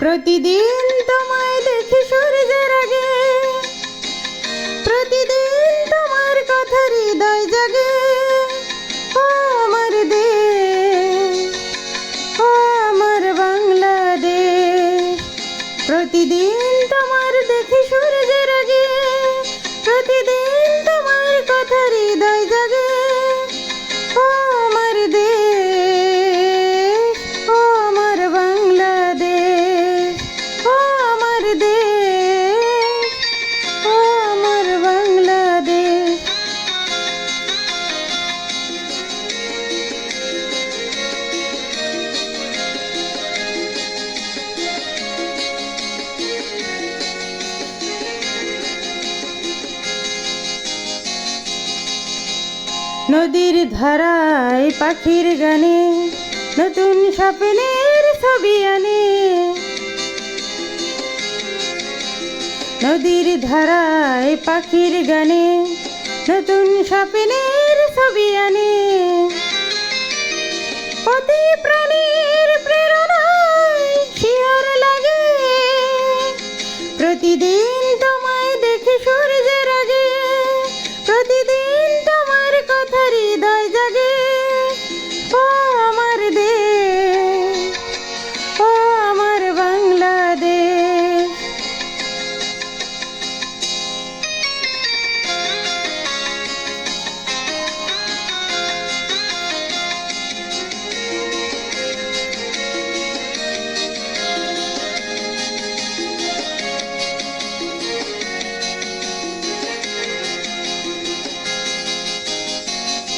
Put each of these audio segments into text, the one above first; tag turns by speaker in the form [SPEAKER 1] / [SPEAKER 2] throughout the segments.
[SPEAKER 1] প্রতিদিন তোমায় নদীর ধারায় পাখির গানে, নতুন স্বপ্নের ছবি আনে। নদীর ধারায় পাখির গানে, নতুন স্বপ্নের ছবি আনে। প্রতি প্রাণীর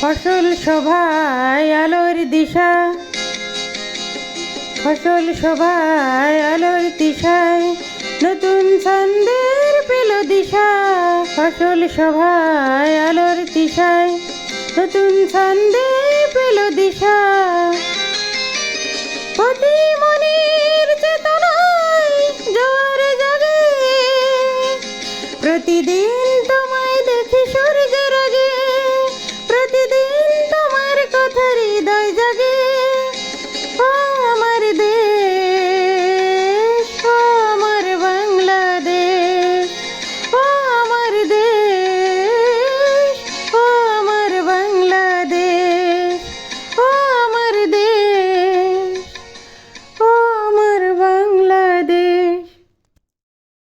[SPEAKER 1] ফসল শোভায় আলোর দিশা। ফসল শোভায় আলোর দিশায় নতুন ছন্দের পেল দিশা। ফসল শোভায় আলোর দিশায় নতুন ছন্দে পেল দিশা। প্রতি মনের চেতনায় জোয়ার জাগে। প্রতিদিন তোমায় দেখি সূর্য